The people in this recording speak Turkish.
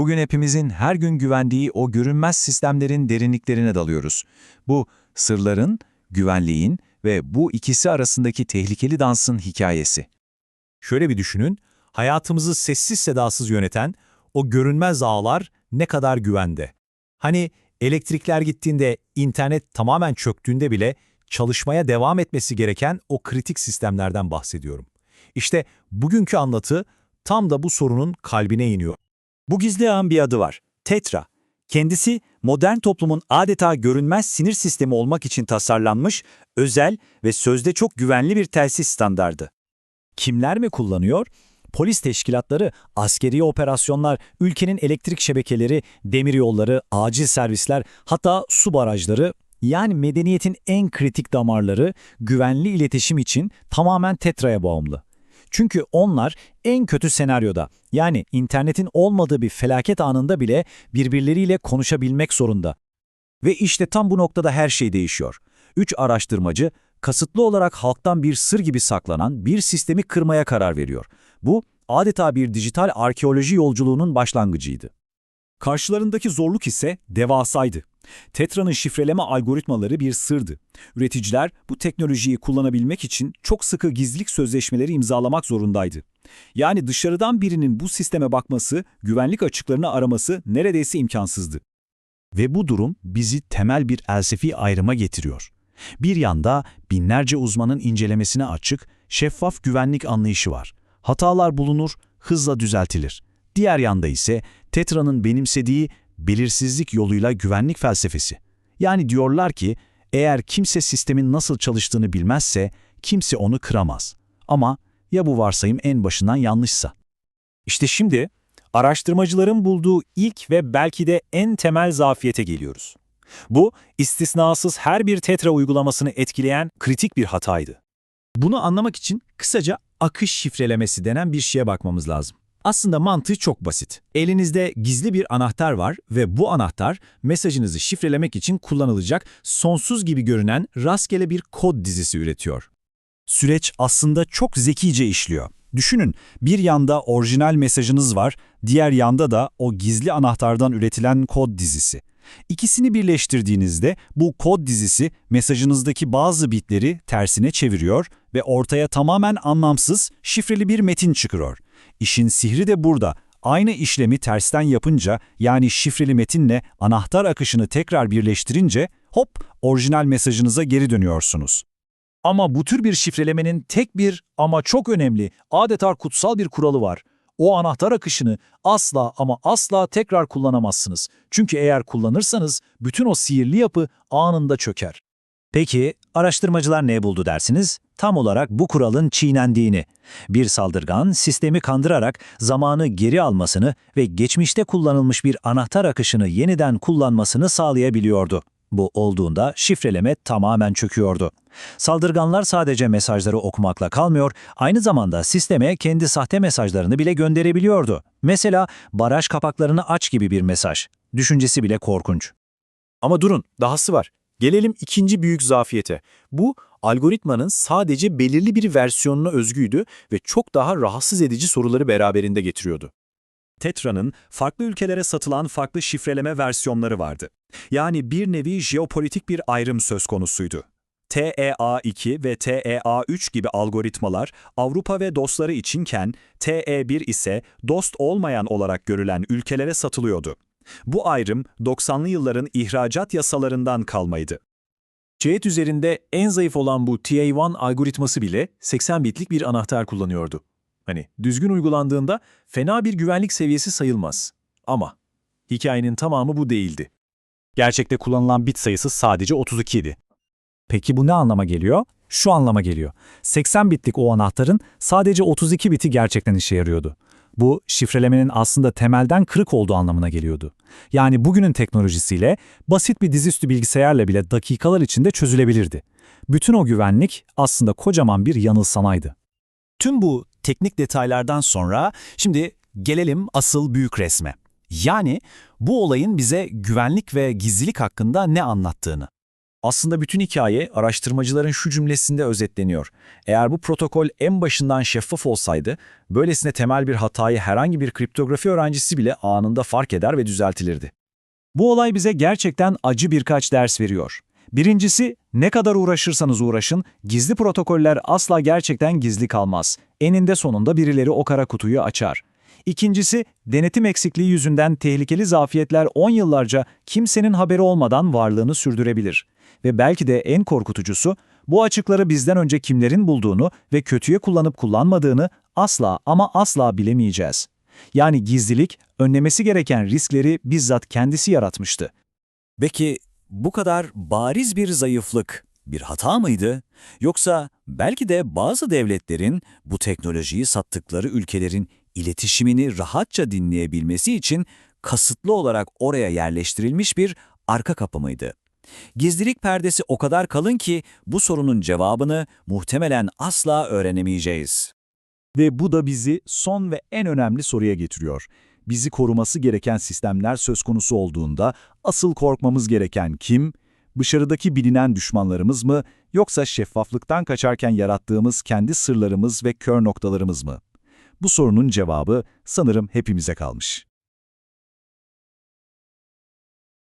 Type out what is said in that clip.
Bugün hepimizin her gün güvendiği o görünmez sistemlerin derinliklerine dalıyoruz. Bu sırların, güvenliğin ve bu ikisi arasındaki tehlikeli dansın hikayesi. Şöyle bir düşünün, hayatımızı sessiz sedasız yöneten o görünmez ağlar ne kadar güvende. Hani elektrikler gittiğinde, internet tamamen çöktüğünde bile çalışmaya devam etmesi gereken o kritik sistemlerden bahsediyorum. İşte bugünkü anlatı tam da bu sorunun kalbine iniyor. Bu gizli ağın bir adı var. Tetra. Kendisi modern toplumun adeta görünmez sinir sistemi olmak için tasarlanmış, özel ve sözde çok güvenli bir telsiz standardı. Kimler mi kullanıyor? Polis teşkilatları, askeri operasyonlar, ülkenin elektrik şebekeleri, demiryolları, acil servisler, hatta su barajları, yani medeniyetin en kritik damarları güvenli iletişim için tamamen Tetra'ya bağımlı. Çünkü onlar en kötü senaryoda yani internetin olmadığı bir felaket anında bile birbirleriyle konuşabilmek zorunda. Ve işte tam bu noktada her şey değişiyor. Üç araştırmacı kasıtlı olarak halktan bir sır gibi saklanan bir sistemi kırmaya karar veriyor. Bu adeta bir dijital arkeoloji yolculuğunun başlangıcıydı. Karşılarındaki zorluk ise devasaydı. Tetra'nın şifreleme algoritmaları bir sırdı. Üreticiler bu teknolojiyi kullanabilmek için çok sıkı gizlilik sözleşmeleri imzalamak zorundaydı. Yani dışarıdan birinin bu sisteme bakması, güvenlik açıklarını araması neredeyse imkansızdı. Ve bu durum bizi temel bir elsefi ayrıma getiriyor. Bir yanda binlerce uzmanın incelemesine açık, şeffaf güvenlik anlayışı var. Hatalar bulunur, hızla düzeltilir. Diğer yanda ise Tetra'nın benimsediği belirsizlik yoluyla güvenlik felsefesi. Yani diyorlar ki eğer kimse sistemin nasıl çalıştığını bilmezse kimse onu kıramaz. Ama ya bu varsayım en başından yanlışsa? İşte şimdi araştırmacıların bulduğu ilk ve belki de en temel zafiyete geliyoruz. Bu, istisnasız her bir Tetra uygulamasını etkileyen kritik bir hataydı. Bunu anlamak için kısaca akış şifrelemesi denen bir şeye bakmamız lazım. Aslında mantığı çok basit. Elinizde gizli bir anahtar var ve bu anahtar mesajınızı şifrelemek için kullanılacak sonsuz gibi görünen rastgele bir kod dizisi üretiyor. Süreç aslında çok zekice işliyor. Düşünün, bir yanda orijinal mesajınız var, diğer yanda da o gizli anahtardan üretilen kod dizisi. İkisini birleştirdiğinizde bu kod dizisi mesajınızdaki bazı bitleri tersine çeviriyor ve ortaya tamamen anlamsız, şifreli bir metin çıkıyor. İşin sihri de burada. Aynı işlemi tersten yapınca yani şifreli metinle anahtar akışını tekrar birleştirince hop orijinal mesajınıza geri dönüyorsunuz. Ama bu tür bir şifrelemenin tek bir ama çok önemli, adeta kutsal bir kuralı var. O anahtar akışını asla ama asla tekrar kullanamazsınız. Çünkü eğer kullanırsanız bütün o sihirli yapı anında çöker. Peki araştırmacılar ne buldu dersiniz? Tam olarak bu kuralın çiğnendiğini. Bir saldırgan sistemi kandırarak zamanı geri almasını ve geçmişte kullanılmış bir anahtar akışını yeniden kullanmasını sağlayabiliyordu. Bu olduğunda şifreleme tamamen çöküyordu. Saldırganlar sadece mesajları okumakla kalmıyor, aynı zamanda sisteme kendi sahte mesajlarını bile gönderebiliyordu. Mesela baraj kapaklarını aç gibi bir mesaj. Düşüncesi bile korkunç. Ama durun, dahası var. Gelelim ikinci büyük zafiyete. Bu, algoritmanın sadece belirli bir versiyonuna özgüydü ve çok daha rahatsız edici soruları beraberinde getiriyordu. Tetra'nın farklı ülkelere satılan farklı şifreleme versiyonları vardı. Yani bir nevi jeopolitik bir ayrım söz konusuydu. TEA2 ve TEA3 gibi algoritmalar Avrupa ve dostları içinken TE1 ise dost olmayan olarak görülen ülkelere satılıyordu. Bu ayrım 90'lı yılların ihracat yasalarından kalmaydı. Cihet üzerinde en zayıf olan bu TA1 algoritması bile 80 bitlik bir anahtar kullanıyordu. Hani düzgün uygulandığında fena bir güvenlik seviyesi sayılmaz. Ama hikayenin tamamı bu değildi. Gerçekte kullanılan bit sayısı sadece 32 idi. Peki bu ne anlama geliyor? Şu anlama geliyor. 80 bitlik o anahtarın sadece 32 biti gerçekten işe yarıyordu. Bu şifrelemenin aslında temelden kırık olduğu anlamına geliyordu. Yani bugünün teknolojisiyle basit bir dizüstü bilgisayarla bile dakikalar içinde çözülebilirdi. Bütün o güvenlik aslında kocaman bir yanılsamaydı. Tüm bu teknik detaylardan sonra şimdi gelelim asıl büyük resme. Yani bu olayın bize güvenlik ve gizlilik hakkında ne anlattığını. Aslında bütün hikaye araştırmacıların şu cümlesinde özetleniyor. Eğer bu protokol en başından şeffaf olsaydı, böylesine temel bir hatayı herhangi bir kriptografi öğrencisi bile anında fark eder ve düzeltilirdi. Bu olay bize gerçekten acı birkaç ders veriyor. Birincisi, ne kadar uğraşırsanız uğraşın, gizli protokoller asla gerçekten gizli kalmaz. Eninde sonunda birileri o kara kutuyu açar. İkincisi, denetim eksikliği yüzünden tehlikeli zafiyetler 10 yıllarca kimsenin haberi olmadan varlığını sürdürebilir. Ve belki de en korkutucusu, bu açıkları bizden önce kimlerin bulduğunu ve kötüye kullanıp kullanmadığını asla ama asla bilemeyeceğiz. Yani gizlilik, önlemesi gereken riskleri bizzat kendisi yaratmıştı. Peki bu kadar bariz bir zayıflık bir hata mıydı? Yoksa belki de bazı devletlerin bu teknolojiyi sattıkları ülkelerin iletişimini rahatça dinleyebilmesi için kasıtlı olarak oraya yerleştirilmiş bir arka kapı mıydı? Gizlilik perdesi o kadar kalın ki bu sorunun cevabını muhtemelen asla öğrenemeyeceğiz. Ve bu da bizi son ve en önemli soruya getiriyor. Bizi koruması gereken sistemler söz konusu olduğunda asıl korkmamız gereken kim? Dışarıdaki bilinen düşmanlarımız mı yoksa şeffaflıktan kaçarken yarattığımız kendi sırlarımız ve kör noktalarımız mı? Bu sorunun cevabı sanırım hepimize kalmış.